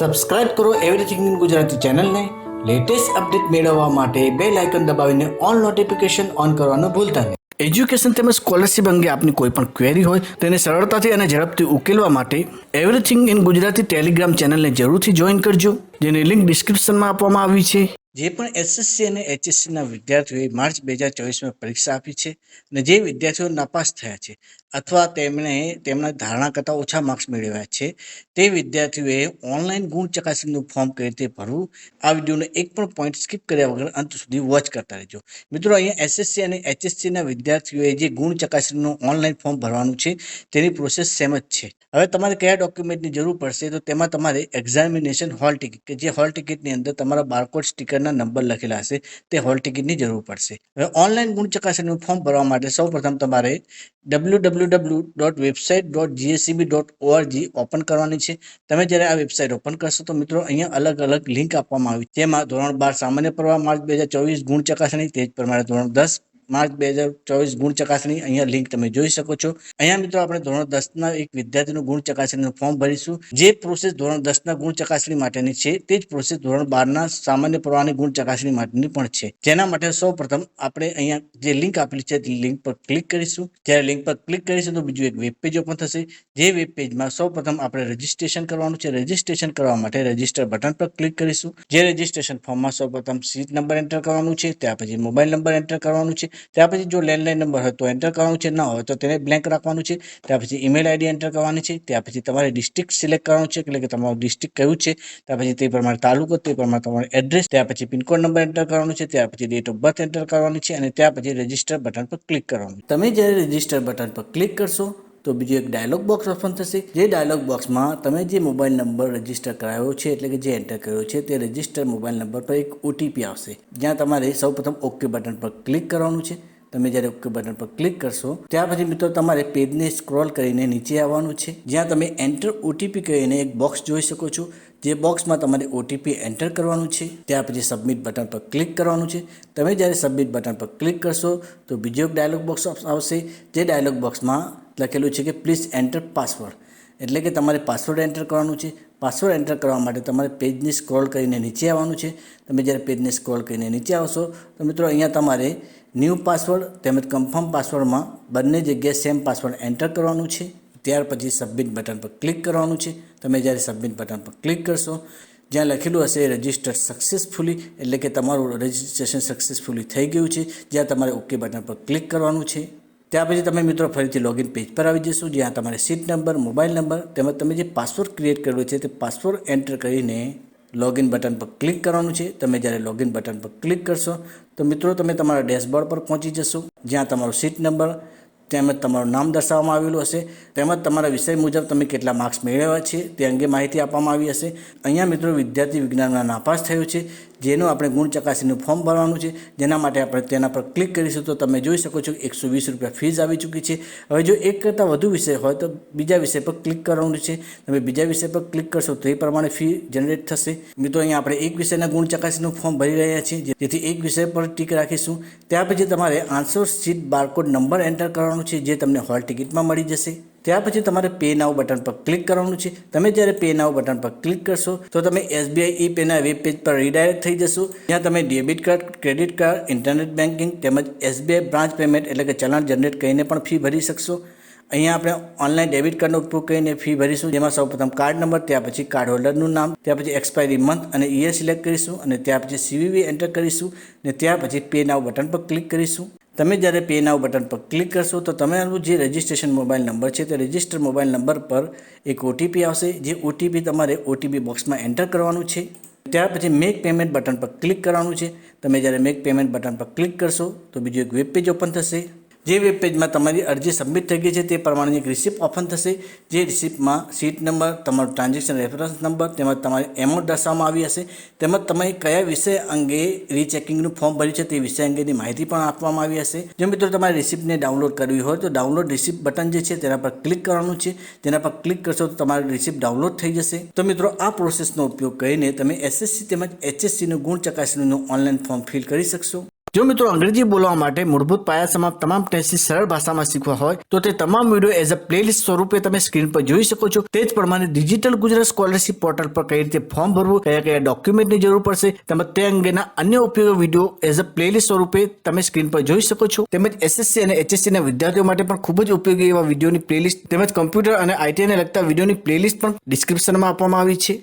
Subscribe કરો everything in Gujarati ચેનલને. Latest update મેળવવા માટે બે લાઇકન દબાવીને ઓલ નોટિફિકેશન ઓન કરવાનું ભૂલતા નહીં. એજ્યુકેશન તેમજ સ્કોલરશિપ અંગે આપની કોઈ પણ ક્વેરી હોય, તેને સરળતાથી અને ઝડપથી ઉકેલવા માટે એવરીથિંગ ઇન ગુજરાતી ટેલિગ્રામ ચેનલને જરૂરથી જોઈન કરજો. જેની લિંક ડિસ્ક્રિપ્શનમાં આપવામાં આવી છે. જે પણ એસએસસી અને એચએસસીના વિદ્યાર્થીઓએ માર્ચ બે હજાર ચોવીસમાં પરીક્ષા આપી છે અને જે વિદ્યાર્થીઓ નાપાસ થયા છે અથવા તેમણે તેમના ધારણા કરતાં ઓછા માર્ક્સ મેળવ્યા છે, તે વિદ્યાર્થીઓએ ઓનલાઈન ગુણ ચકાસણીનું ફોર્મ કઈ રીતે ભરવું, આ વિડીયોનો એક પણ પોઈન્ટ સ્કીપ કર્યા વગર અંત સુધી વોચ કરતા રહેજો. મિત્રો, અહીંયા એસએસસી અને એચએસસીના વિદ્યાર્થીઓએ જે ગુણ ચકાસણીનું ઓનલાઈન ફોર્મ ભરવાનું છે, તેની પ્રોસેસ સેમ જ છે. હવે તમારે કયા ડોક્યુમેન્ટની જરૂર પડશે, તો તેમાં તમારે એક્ઝામિનેશન હોલ ટિકિટ કે જે હોલ ટિકિટની અંદર તમારા બારકોડ સ્ટીકરના નંબર લખેલા હશે, તે હોલ ટિકિટની જરૂર પડશે. હવે ઓનલાઈન ગુણ ચકાસણીનું ફોર્મ ભરવા માટે સૌપ્રથમ તમારે W W dot website dot GSCB dot ORG open કરવાની છે. તમે જ્યારે આ વેબસાઇટ ઓપન કરશો તો મિત્રો અહીંયા અલગ અલગ લિંક આપવામાં આવી જેમાં ધોરણ બાર સામાન્ય પ્રવાહ માર્ચ બે હજાર ચોવીસ ગુણ ચકાસણી તે જ પ્રમાણે ધોરણ દસ માર્ચ બે હજાર ચોવીસ ગુણ ચકાસણી, અહીંયા લિંક તમે જોઈ શકો છો. અહીંયા મિત્રો આપણે ધોરણ દસના એક વિદ્યાર્થીનું ગુણ ચકાસણીનું ફોર્મ ભરીશું. જે પ્રોસેસ ધોરણ દસના ગુણ ચકાસણી માટેની છે, તે જ પ્રોસેસ ધોરણ બારના સામાન્ય પ્રવાહની ગુણ ચકાસણી માટેની પણ છે. જેના માટે સૌ પ્રથમ આપણે અહીંયા જે લિંક આપેલી છે, તે લિંક પર ક્લિક કરીશું. જ્યારે લિંક પર ક્લિક કરીશું, તો બીજું એક વેબ પેજ ઓપન થશે. જે વેબ પેજમાં સૌ પ્રથમ આપણે રજીસ્ટ્રેશન કરવાનું છે. રજીસ્ટ્રેશન કરવા માટે રજિસ્ટર બટન પર ક્લિક કરીશું. જે રજીસ્ટ્રેશન ફોર્મમાં સૌ પ્રથમ સીટ નંબર એન્ટર કરવાનું છે, ત્યાર પછી મોબાઈલ નંબર એન્ટર કરવાનું છે. ત્યાર પછી જો લેન્ડલાઇન નંબર હોય તો એન્ટર કરવાનું છે, ના હોય તો તેને બ્લેન્ક રાખવાનું છે. ત્યાર પછી ઈમેલ આઈડી એન્ટર કરવાની છે. ત્યાર પછી તમારે ડિસ્ટ્રિક્ટ સિલેક્ટ કરવાનું છે, એટલે કે તમારું ડિસ્ટ્રિક્ટ કયું છે. ત્યાર પછી તે પ્રમાણે તાલુકો, તે પ્રમાણે તમારું એડ્રેસ ત્યાર પછી પિનકોડ નંબર એન્ટર કરવાનું છે, ત્યાર પછી ડેટ ઓફ બર્થ એન્ટર કરવાની છે, અને ત્યાર પછી રજિસ્ટર બટન પર ક્લિક કરવાનું. તમે જ્યારે રજિસ્ટર બટન પર ક્લિક કરશો તો બીજું એક ડાયલોગ બોક્સ ઓપન થશે. જે ડાયલોગ બોક્સમાં તમે જે મોબાઈલ નંબર રજિસ્ટર કરાયો છે એટલે કે જે એન્ટર કર્યો છે તે રજિસ્ટર મોબાઈલ નંબર પર એક ઓટીપી આવશે. જ્યાં તમારે સૌપ્રથમ ઓકે બટન પર ક્લિક કરવાનું છે. તમે જ્યારે ઓકે બટન પર ક્લિક કરશો, ત્યાર પછી મિત્રો તમારે પેજને સ્ક્રોલ કરીને નીચે આવવાનું છે. જ્યાં તમે એન્ટર ઓટીપી કહીને એક બોક્સ જોઈ શકો છો, જે બોક્સમાં તમારે ઓટીપી એન્ટર કરવાનું છે. ત્યાર પછી સબમિટ બટન પર ક્લિક કરવાનું છે. તમે જ્યારે સબમિટ બટન પર ક્લિક કરશો, તો બીજો એક ડાયલોગ બોક્સ આવશે, જે ડાયલોગ બોક્સમાં લખેલું છે કે પ્લીઝ એન્ટર પાસવર્ડ એટલે કે તમારે પાસવર્ડ એન્ટર કરવાનું છે. પાસવર્ડ એન્ટર કરવા માટે તમારે પેજને સ્ક્રોલ કરીને નીચે આવવાનું છે. તમે જ્યારે પેજને સ્ક્રોલ કરીને નીચે આવશો, તો મિત્રો અહીંયા તમારે ન્યૂ પાસવર્ડ તેમજ કન્ફર્મ પાસવર્ડમાં બંને જગ્યાએ સેમ પાસવર્ડ એન્ટર કરવાનું છે. ત્યાર પછી સબમિટ બટન પર ક્લિક કરવાનું છે. તમે જ્યારે સબમિટ બટન પર ક્લિક કરશો, જ્યાં લખેલું હશે રજિસ્ટર સક્સેસફુલી એટલે કે તમારું રજિસ્ટ્રેશન સક્સેસફુલી થઈ ગયું છે. જ્યાં તમારે ઓકે બટન પર ક્લિક કરવાનું છે. ત્યાર પછી તમે મિત્રો ફરીથી લોગિન પેજ પર આવી જશો, જ્યાં તમારે સીટ નંબર મોબાઈલ નંબર તેમજ તમે જે પાસવર્ડ ક્રિએટ કર્યો છે તે પાસવર્ડ એન્ટર કરીને લોગિન બટન પર ક્લિક કરવાનું છે. તમે જ્યારે લોગિન બટન પર ક્લિક કરશો, તો મિત્રો તમે તમારા ડેશબોર્ડ પર પહોંચી જશો, જ્યાં તમારો સીટ નંબર તેમજ તમારું નામ દર્શાવવામાં આવેલું હશે. તેમજ તમારા વિષય મુજબ તમે કેટલા માર્ક્સ મેળવ્યા છે તે અંગે માહિતી આપવામાં આવી હશે. અહીંયા મિત્રો વિદ્યાર્થી વિજ્ઞાનમાં નાપાસ થયો છે. જેનું આપણે ગુણ ચકાસીનું ફોર્મ ભરવાનું છે. જેના માટે આપણે તેના પર ક્લિક કરીશું તો તમે જોઈ શકો છો એકસો વીસ રૂપિયા ફીસ આવી ચૂકી છે. હવે જો એક કરતાં વધુ વિષય હોય તો બીજા વિષય પર ક્લિક કરવાનું છે. તમે બીજા વિષય પર ક્લિક કરશો તો એ પ્રમાણે ફી જનરેટ થશે. મિત્રો અહીંયા આપણે એક વિષયના ગુણ ચકાસીનું ફોર્મ ભરી રહ્યા છીએ. જેથી એક વિષય પર ટીક રાખીશું. ત્યાર પછી તમારે answer sheet barcode number enter કરવાનો છે જે તમને હોલ ટિકિટમાં મળી જશે. ત્યાર પછી તમારે પે નાવ બટન પર ક્લિક કરવાનું છે. તમે જ્યારે પે નાવ બટન પર ક્લિક કરશો, તો તમે એસબીઆઈ ઈ પેના વેબ પેજ પર રીડાયરેક્ટ થઈ જશો. ત્યાં તમે debit card credit card internet banking તેમજ એસબીઆઈ બ્રાન્ચ પેમેન્ટ એટલે કે ચલણ જનરેટ કરીને પણ ફી ભરી શકશો. અહીંયા આપણે ઓનલાઈન ડેબિટ કાર્ડનો ઉપયોગ કરીને ફી ભરીશું. જેમાં સૌપ્રથમ કાર્ડ નંબર ત્યાર પછી કાર્ડ હોલ્ડરનું નામ, ત્યાર પછી એક્સપાયરી મંથ અને ઈયર સિલેક્ટ કરીશું અને ત્યાર પછી સીવીવી એન્ટર કરીશું. અને ત્યાર પછી પે નાવ બટન પર ક્લિક કરીશું. તમે જ્યારે પે નાવ બટન પર ક્લિક કરશો, તો તમારું જે રજિસ્ટ્રેશન મોબાઈલ નંબર છે, તે રજિસ્ટર મોબાઈલ નંબર પર એક ઓટીપી આવશે, જે ઓટીપી તમારે ઓટીપી બોક્સમાં એન્ટર કરવાનું છે. ત્યાર પછી મેક પેમેન્ટ બટન પર ક્લિક કરવાનું છે. તમે જ્યારે મેક પેમેન્ટ બટન પર ક્લિક કરશો, તો બીજું એક વેબ પેજ ઓપન થશે. જે વેબ પેજમાં તમારી અરજી સબમિટ થઈ ગઈ છે તે પ્રમાણેની એક રિસિપ્ટ ઓપન થશે. જે રિસિપ્ટમાં સીટ નંબર તમારો ટ્રાન્ઝેક્શન રેફરન્સ નંબર તેમજ તમારી એમાઉન્ટ દર્શાવવામાં આવી હશે. તેમજ તમે કયા વિષય અંગે રીચેકિંગનું ફોર્મ ભર્યું છે તે વિષય અંગેની માહિતી પણ આપવામાં આવી હશે. જો મિત્રો તમારે રિસિપ્ટને ડાઉનલોડ કરવી હોય તો ડાઉનલોડ રિસિપ્ટ બટન જે છે તેના પર ક્લિક કરવાનું છે. તેના પર ક્લિક કરશો તો તમારી રિસિપ્ટ ડાઉનલોડ થઈ જશે. તો મિત્રો આ પ્રોસેસનો ઉપયોગ કરીને તમે એસએસસી તેમજ એચએસસીનું ગુણ ચકાસણીનું ઓનલાઈન ફોર્મ ફિલ કરી શકશો. જો મિત્રો અંગ્રેજી બોલવા માટે મૂળભૂત પાયા સમાપ્ત તમામ ટેસ્ટ સરળ ભાષામાં શીખવા હોય, તો તે તમામ વીડિયો એઝ અ પ્લેલિસ્ટ સ્વરૂપે તમે સ્ક્રીન પર જોઈ શકો છો. તે જ પ્રમાણે ડિજિટલ ગુજરાત સ્કોલરશિપ પોર્ટલ પર કઈ રીતે ફોર્મ ભરવું, કયા કયા ડોક્યુમેન્ટની જરૂર પડશે, તેમજ તે અંગેના અન્ય ઉપયોગી વીડિયો એઝ અ પ્લેલિસ્ટ સ્વરૂપે તમે સ્ક્રીન પર જોઈ શકો છો. તેમજ એસએસસી અને એચએસસી ના વિદ્યાર્થીઓ માટે પણ ખૂબ જ ઉપયોગી એવા વિડીયોની પ્લેલિસ્ટ તેમજ કમ્પ્યુટર અને આઈટી ને લગતા વિડીયોની પ્લેલિસ્ટ પણ ડિસ્ક્રિપ્શનમાં આપવામાં આવી છે.